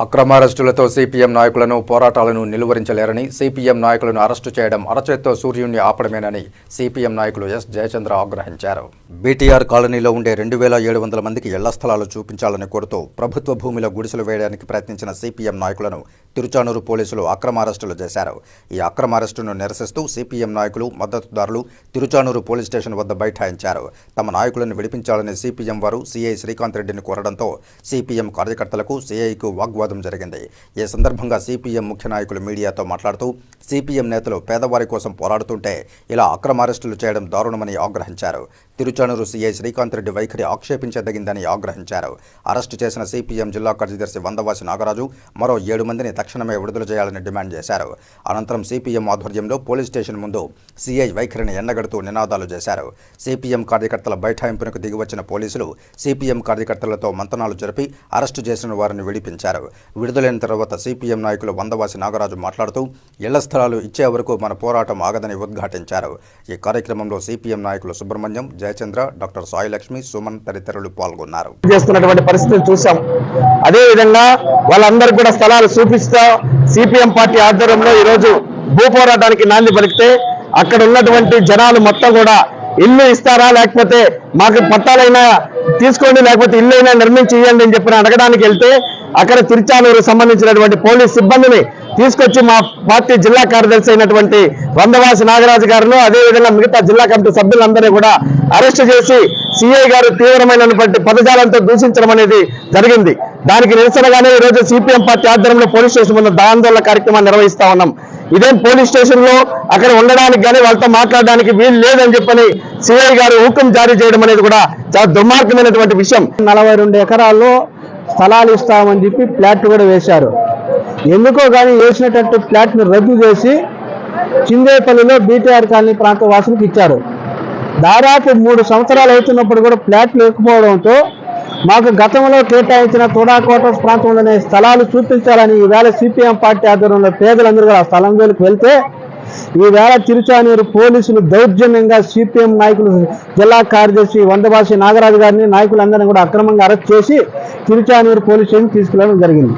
అక్రమ అరెస్టులతో సిపిఎం నాయకులను పోరాటాలను నిలువరించలేరని సిపిఎం నాయకులను అరెస్టు చేయడం అరచేత్తో సూర్యుడిని ఆపడమేనని సిపిఎం నాయకులు ఎస్. జయచంద్ర ఆగ్రహించారు. బీటీఆర్ కాలనీలో ఉండే రెండు వేల ఏడు వందల మందికి ఇళ్ళ స్థలాలు చూపించాలని కోరుతూ ప్రభుత్వ భూమిలో గుడిసెలు వేయడానికి ప్రయత్నించిన సిపిఎం నాయకులను తిరుచానూరు పోలీసులు అక్రమ అరెస్టులు చేశారు. ఈ అక్రమ అరెస్టును నిరసిస్తూ సిపిఎం నాయకులు మద్దతుదారులు తిరుచానూరు పోలీస్ స్టేషన్ వద్ద బైఠాయించారు. తమ నాయకులను విడిపించాలని సిపిఎం వారు సిఐ శ్రీకాంత్ రెడ్డిని కోరడంతో సిపిఎం కార్యకర్తలకు సిఐకు వాగ్వాదం జరిగింది. ఈ సందర్భంగా సిపిఎం ముఖ్య నాయకులు మీడియాతో మాట్లాడుతూ సిపిఎం నేతలు పేదవారి కోసం పోరాడుతుంటే ఇలా అక్రమ అరెస్టులు చేయడం దారుణమని ఆగ్రహించారు. తిరుచానూరు సిఐ శ్రీకాంత్ రెడ్డి వైఖరి ఆక్షేపించదగిందని ఆగ్రహించారు. అరెస్టు చేసిన సిపిఎం జిల్లా కార్యదర్శి వందవాసి నాగరాజు మరో ఏడు మందిని తక్షణమే విడుదల చేయాలని డిమాండ్ చేశారు. అనంతరం సిపిఎం ఆధ్వర్యంలో పోలీస్ స్టేషన్ ముందు సిఐ వైఖరిని ఎండగడుతూ నినాదాలు చేశారు. సిపిఎం కార్యకర్తల బైఠాయింపునకు దిగివచ్చిన పోలీసులు సిపిఎం కార్యకర్తలతో మంతనాలు జరిపి అరెస్టు చేసిన వారిని విడిపించారు. విడుదలైన తర్వాత సిపిఎం నాయకులు వందవాసి నాగరాజు మాట్లాడుతూ ఇళ్ళ స్థలాలు ఇచ్చే వరకు మన పోరాటం ఆగదని ఉద్ఘాటించారు. ఈ కార్యక్రమంలో సిపిఎం నాయకులు సుబ్రహ్మణ్యం జయచంద్ర డాక్టర్ సాయిలక్ష్మి సుమన్ తదితరులు పాల్గొన్నారు. చేస్తున్నటువంటి పరిస్థితులు చూసాం. అదే విధంగా వాళ్ళందరికీ కూడా స్థలాలు చూపిస్తా సిపిఎం పార్టీ ఆధ్వర్యంలో ఈరోజు భూ పోరాటానికి నాంది పలికితే అక్కడ ఉన్నటువంటి జనాలు మొత్తం కూడా ఇల్లు ఇస్తారా లేకపోతే మాకు పట్టాలైనా తీసుకోండి లేకపోతే ఇల్లు అయినా నిర్మించి ఇవ్వండి అని చెప్పిన అడగడానికి వెళ్తే అక్కడ తిరుచానూరు సంబంధించినటువంటి పోలీస్ సిబ్బందిని తీసుకొచ్చి మా పార్టీ జిల్లా కార్యదర్శి అయినటువంటి వందవాసి నాగరాజు గారును అదేవిధంగా మిగతా జిల్లా కమిటీ సభ్యులందరినీ కూడా అరెస్ట్ చేసి సిఐ గారు తీవ్రమైనటువంటి పదజాలంతో దూషించడం అనేది జరిగింది. దానికి నిరసనగానే ఈరోజు రోజు సిపిఎం పార్టీ ఆధ్వర్యంలో పోలీస్ స్టేషన్ ముందు ఆందోళన కార్యక్రమాన్ని నిర్వహిస్తా ఉన్నాం. ఇదేం పోలీస్ స్టేషన్లో అక్కడ ఉండడానికి కానీ వాళ్ళతో మాట్లాడడానికి వీలు లేదని చెప్పని సిఐ గారు హుకుం జారీ చేయడం అనేది కూడా చాలా దుర్మార్గమైనటువంటి విషయం. నలభై రెండు ఎకరాల్లో స్థలాలు ఇస్తామని చెప్పి ఫ్లాట్ కూడా వేశారు. ఎందుకో కానీ వేసినటువంటి ఫ్లాట్ను రద్దు చేసి చిందేపల్లిలో బీటీఆర్ కాలనీ ప్రాంత వాసులకు ఇచ్చారు. దాదాపు మూడు సంవత్సరాలు అవుతున్నప్పుడు కూడా ఫ్లాట్లు లేకపోవడంతో మాకు గతంలో కేటాయించిన తోడాకోట ప్రాంతంలోనే స్థలాలు చూపించాలని ఈవేళ సిపిఎం పార్టీ ఆధ్వర్యంలో పేదలందరూ కూడా ఆ స్థలం వేలకు వెళ్తే ఈవేళ తిరుచానూరు పోలీసులు దౌర్జన్యంగా సిపిఎం నాయకులు జిల్లా కార్యదర్శి వందభాషి నాగరాజు గారిని నాయకులందరినీ కూడా అక్రమంగా అరెస్ట్ చేసి తిరుచానూరు పోలీస్ స్టేషన్ తీసుకెళ్ళడం జరిగింది.